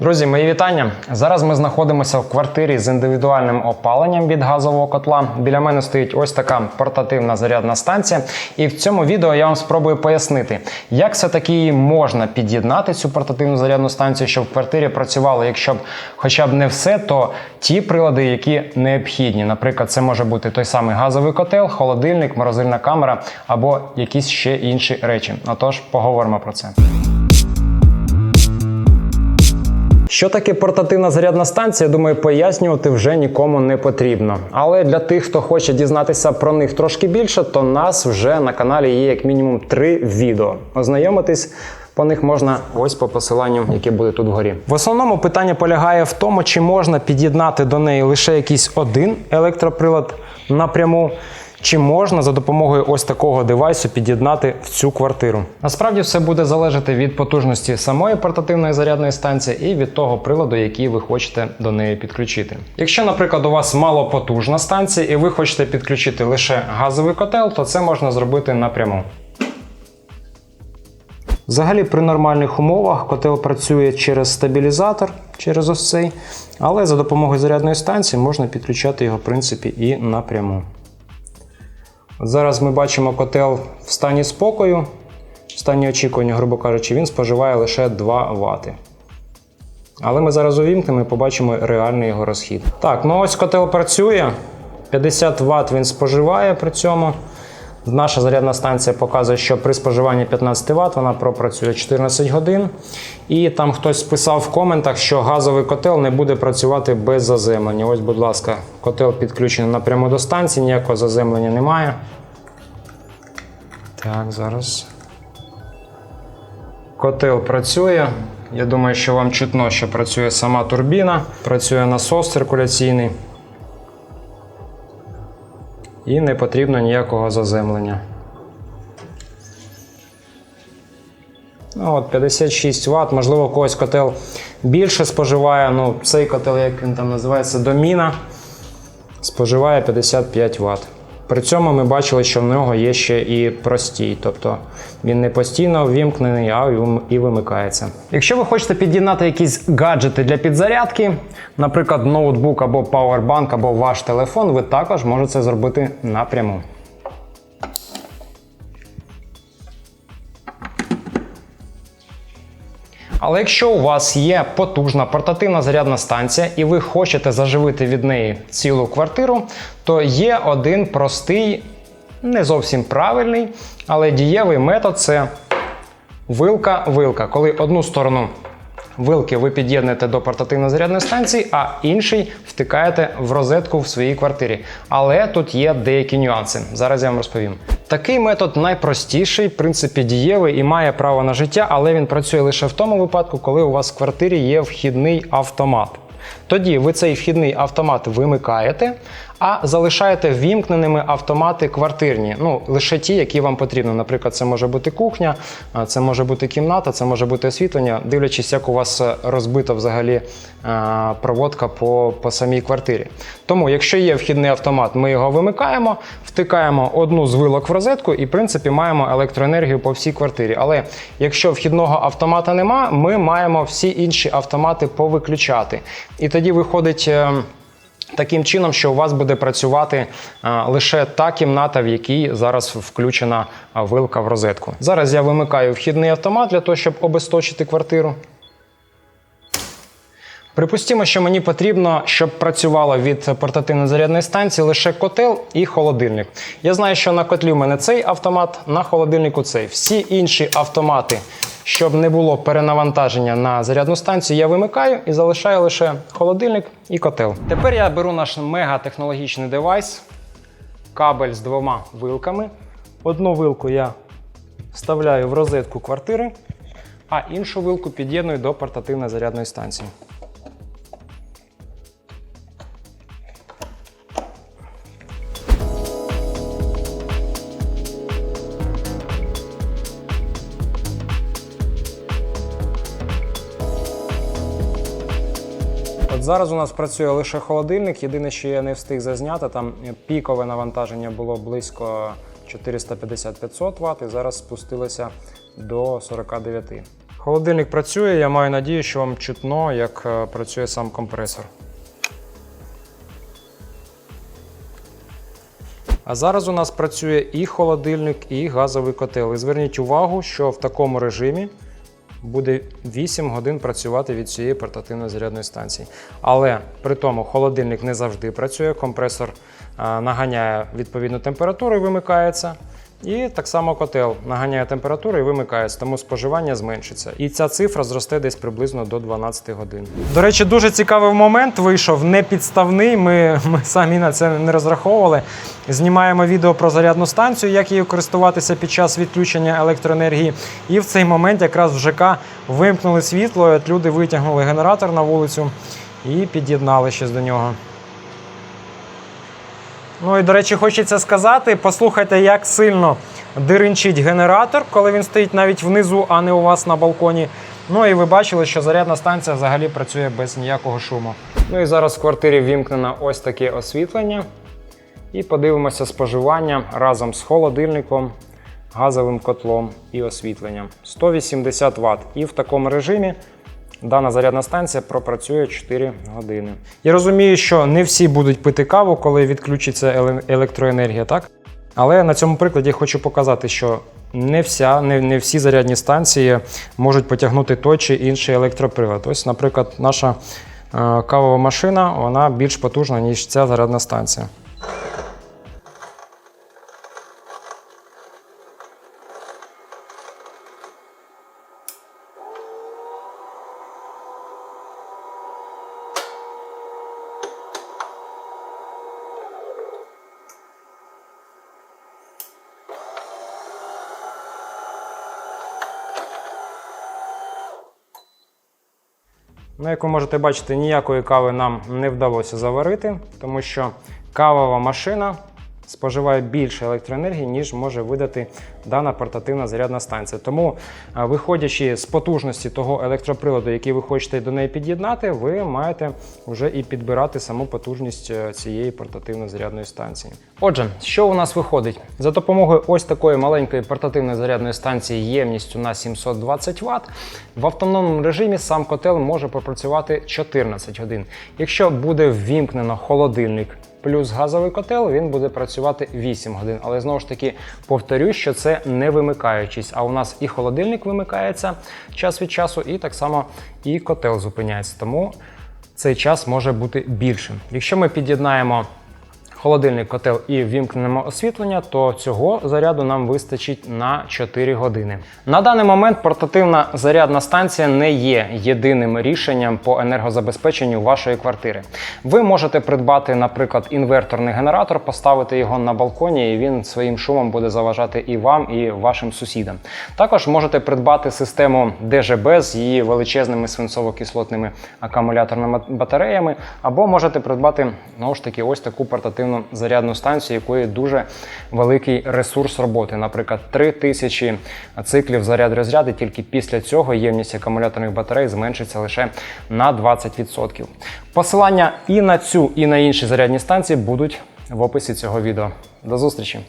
Друзі, мої вітання. Зараз ми знаходимося в квартирі з індивідуальним опаленням від газового котла. Біля мене стоїть ось така портативна зарядна станція. І в цьому відео я вам спробую пояснити, як все-таки можна під'єднати цю портативну зарядну станцію, щоб в квартирі працювало, якщо б хоча б не все, то ті прилади, які необхідні. Наприклад, це може бути той самий газовий котел, холодильник, морозильна камера або якісь ще інші речі. Отож, поговоримо про це. Що таке портативна зарядна станція, я думаю, пояснювати вже нікому не потрібно. Але для тих, хто хоче дізнатися про них трошки більше, то нас вже на каналі є як мінімум три відео. Ознайомитись по них можна ось по посиланню, яке буде тут вгорі. В основному питання полягає в тому, чи можна під'єднати до неї лише якийсь один електроприлад напряму. Чи можна за допомогою ось такого девайсу під'єднати в цю квартиру? Насправді все буде залежати від потужності самої портативної зарядної станції і від того приладу, який ви хочете до неї підключити. Якщо, наприклад, у вас малопотужна станція і ви хочете підключити лише газовий котел, то це можна зробити напряму. Взагалі, при нормальних умовах котел працює через стабілізатор, через ось цей, але за допомогою зарядної станції можна підключати його в принципі і напряму. Зараз ми бачимо котел в стані спокою, в стані очікування, грубо кажучи, він споживає лише 2 Вт. Але ми зараз увімкнемо і побачимо реальний його розхід. Так, ну ось котел працює. 50 Вт він споживає при цьому. Наша зарядна станція показує, що при споживанні 15 Вт вона пропрацює 14 годин. І там хтось писав в коментах, що газовий котел не буде працювати без заземлення. Ось, будь ласка, котел підключений напряму до станції, ніякого заземлення немає. Так, зараз. Котел працює. Я думаю, що вам чутно, що працює сама турбіна, працює насос циркуляційний. І не потрібно ніякого заземлення. Ну, от 56 Вт, можливо, у когось котел більше споживає. Ну, цей котел, як він там називається, доміна, споживає 55 Вт. При цьому ми бачили, що в нього є ще і простій, тобто він не постійно ввімкнений, а і вимикається. Якщо ви хочете під'єднати якісь гаджети для підзарядки, наприклад, ноутбук або пауербанк, або ваш телефон, ви також можете це зробити напряму. Але якщо у вас є потужна портативна зарядна станція і ви хочете заживити від неї цілу квартиру, то є один простий, не зовсім правильний, але дієвий метод це вилка-вилка. Коли одну сторону вилки ви під'єднуєте до портативної зарядної станції, а інший втикаєте в розетку в своїй квартирі. Але тут є деякі нюанси. Зараз я вам розповім. Такий метод найпростіший, в принципі, дієвий і має право на життя, але він працює лише в тому випадку, коли у вас в квартирі є вхідний автомат. Тоді ви цей вхідний автомат вимикаєте, а залишаєте ввімкненими автомати квартирні. Ну, лише ті, які вам потрібно. Наприклад, це може бути кухня, це може бути кімната, це може бути освітлення, дивлячись, як у вас е, розбита взагалі е, проводка по, по самій квартирі. Тому, якщо є вхідний автомат, ми його вимикаємо, втикаємо одну з вилок в розетку і, в принципі, маємо електроенергію по всій квартирі. Але якщо вхідного автомата нема, ми маємо всі інші автомати повиключати. І тоді виходить. Е, Таким чином, що у вас буде працювати лише та кімната, в якій зараз включена вилка в розетку. Зараз я вимикаю вхідний автомат для того, щоб обесточити квартиру. Припустімо, що мені потрібно, щоб працювало від портативної зарядної станції лише котел і холодильник. Я знаю, що на котлі в мене цей автомат, на холодильнику цей. Всі інші автомати, щоб не було перенавантаження на зарядну станцію, я вимикаю і залишаю лише холодильник і котел. Тепер я беру наш мегатехнологічний девайс, кабель з двома вилками. Одну вилку я вставляю в розетку квартири, а іншу вилку під'єдную до портативної зарядної станції. От зараз у нас працює лише холодильник. Єдине, що я не встиг зазняти, там пікове навантаження було близько 450-500 Вт, і зараз спустилося до 49. Холодильник працює, я маю надію, що вам чутно, як е, працює сам компресор. А зараз у нас працює і холодильник, і газовий котел. І зверніть увагу, що в такому режимі буде 8 годин працювати від цієї портативної зарядної станції. Але при тому холодильник не завжди працює, компресор наганяє відповідну температуру і вимикається. І так само котел наганяє температуру і вимикається, тому споживання зменшиться. І ця цифра зросте десь приблизно до 12 годин. До речі, дуже цікавий момент вийшов, непідставний. Ми, ми самі на це не розраховували. Знімаємо відео про зарядну станцію, як її користуватися під час відключення електроенергії. І в цей момент якраз в ЖК вимкнули світло, люди витягнули генератор на вулицю і під'єднали щось до нього. Ну і до речі, хочеться сказати, послухайте, як сильно диринчить генератор, коли він стоїть навіть внизу, а не у вас на балконі. Ну і ви бачили, що зарядна станція взагалі працює без ніякого шуму. Ну і зараз в квартирі вімкнено ось таке освітлення. І подивимося споживання разом з холодильником, газовим котлом і освітленням. 180 Вт. І в такому режимі дана зарядна станція пропрацює 4 години. Я розумію, що не всі будуть пити каву, коли відключиться електроенергія, так? Але на цьому прикладі хочу показати, що не, вся, не, не всі зарядні станції можуть потягнути той чи інший електроприлад. Ось, наприклад, наша е, кавова машина вона більш потужна, ніж ця зарядна станція. Ну, як ви можете бачити, ніякої кави нам не вдалося заварити, тому що кавова машина споживає більше електроенергії, ніж може видати дана портативна зарядна станція. Тому, е, виходячи з потужності того електроприладу, який ви хочете до неї під'єднати, ви маєте вже і підбирати саму потужність е, цієї портативної зарядної станції. Отже, що у нас виходить? За допомогою ось такої маленької портативної зарядної станції ємністю на 720 Вт, в автономному режимі сам котел може попрацювати 14 годин. Якщо буде ввімкнено холодильник плюс газовий котел, він буде працювати 8 годин. Але знову ж таки повторюю, що це не вимикаючись. А у нас і холодильник вимикається час від часу, і так само і котел зупиняється. Тому цей час може бути більшим. Якщо ми під'єднаємо холодильник, котел і вімкнемо освітлення, то цього заряду нам вистачить на 4 години. На даний момент портативна зарядна станція не є єдиним рішенням по енергозабезпеченню вашої квартири. Ви можете придбати, наприклад, інверторний генератор, поставити його на балконі, і він своїм шумом буде заважати і вам, і вашим сусідам. Також можете придбати систему ДЖБ з її величезними свинцово-кислотними акумуляторними батареями, або можете придбати знову ж таки ось таку портативну зарядну станцію, якої дуже великий ресурс роботи. Наприклад, 3000 циклів заряд розряди. Тільки після цього ємність акумуляторних батарей зменшиться лише на 20%. Посилання і на цю, і на інші зарядні станції будуть в описі цього відео. До зустрічі!